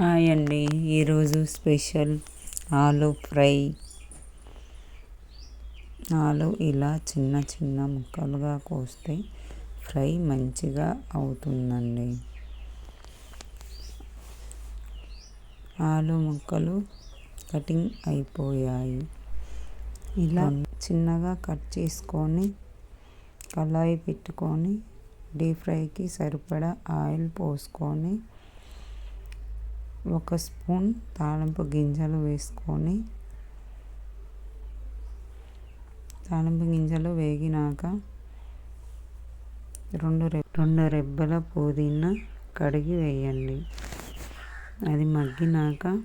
Hi అండి. ఈరోజు special ఆలు ఫ్రై. ఆలు ఇలా చిన్న చిన్న ముక్కలుగా కోస్తే ఫ్రై మంచిగా అవుతుందండి. ఆలు ముక్కలు కటింగ్ అయిపోయాయి. ఇలా చిన్నగా కట్ చేసుకొని కళాయి పెట్టుకొని డీప్ ఫ్రైకి సరిపడా ఆయిల్ పోసుకొని ఒక స్పూన్ తాలింపు గింజలు వేసుకొని తాలింపు గింజలు వేగినాక రెండు రె రెండు రెబ్బల పుదీనా కడిగి వేయండి. అది మగ్గినాక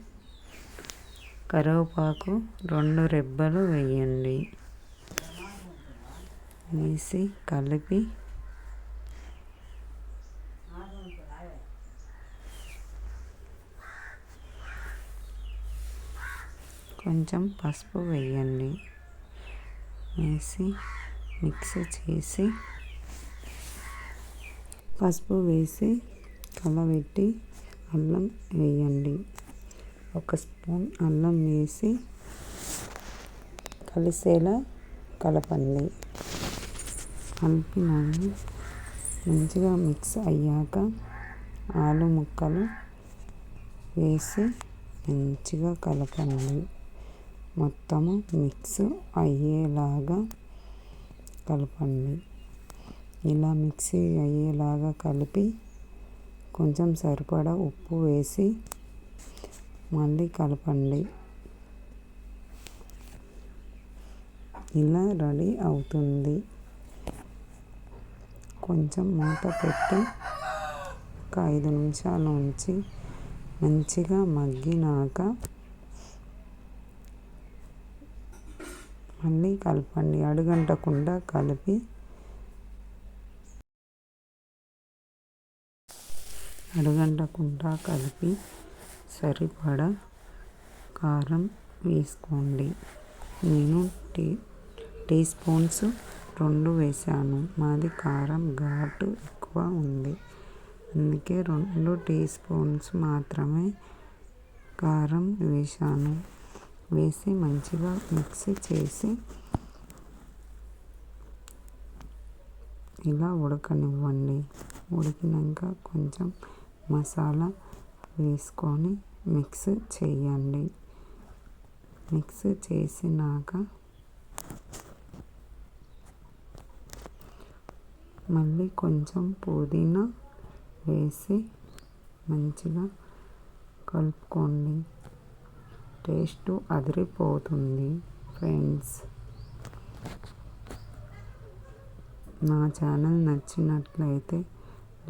కరివేపాకు రెండు రెబ్బలు వేయండి. వేసి కలిపి కొంచెం పసుపు వేయండి. వేసి మిక్స్ చేసి పసుపు వేసి కలబెట్టి అల్లం వేయండి. ఒక స్పూన్ అల్లం వేసి కలిసేలా కలపండి. కలిపినాక మంచిగా మిక్స్ అయ్యాక ఆలు ముక్కలు వేసి మంచిగా కలపండి. మొత్తము మిక్స్ అయ్యేలాగా కలపండి. ఇలా మిక్సీ అయ్యేలాగా కలిపి కొంచెం సరిపడా ఉప్పు వేసి మళ్ళీ కలపండి. ఇలా రెడీ అవుతుంది. కొంచెం మూత పెట్టి ఒక ఐదు నిమిషాలు ఉంచి మంచిగా మగ్గినాక మళ్ళీ కలపండి. అడుగంటకుండా కలిపి అడుగంటకుండా కలిపి సరిపడా కారం వేసుకోండి. నేను టీ టీ స్పూన్స్ రెండు వేసాను మాది కారం ఘాటు ఎక్కువ ఉంది. అందుకే రెండు టీ స్పూన్స్ మాత్రమే కారం వేసాను వేసి మంచిగా మిక్స్ చేసి ఇలా ఉడకనివ్వండి. ఉడికినాక కొంచెం మసాలా వేసుకొని మిక్స్ చేయండి. మిక్స్ చేసినాక మళ్ళీ కొంచెం పుదీనా వేసి మంచిగా కలుపుకోండి. టేస్ట్ అదిరిపోతుంది ఫ్రెండ్స్. నా ఛానల్ నచ్చినట్లయితే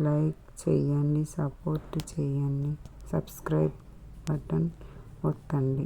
లైక్ చేయండి సపోర్ట్ చేయండి సబ్స్క్రైబ్ బటన్ ఒత్తండి.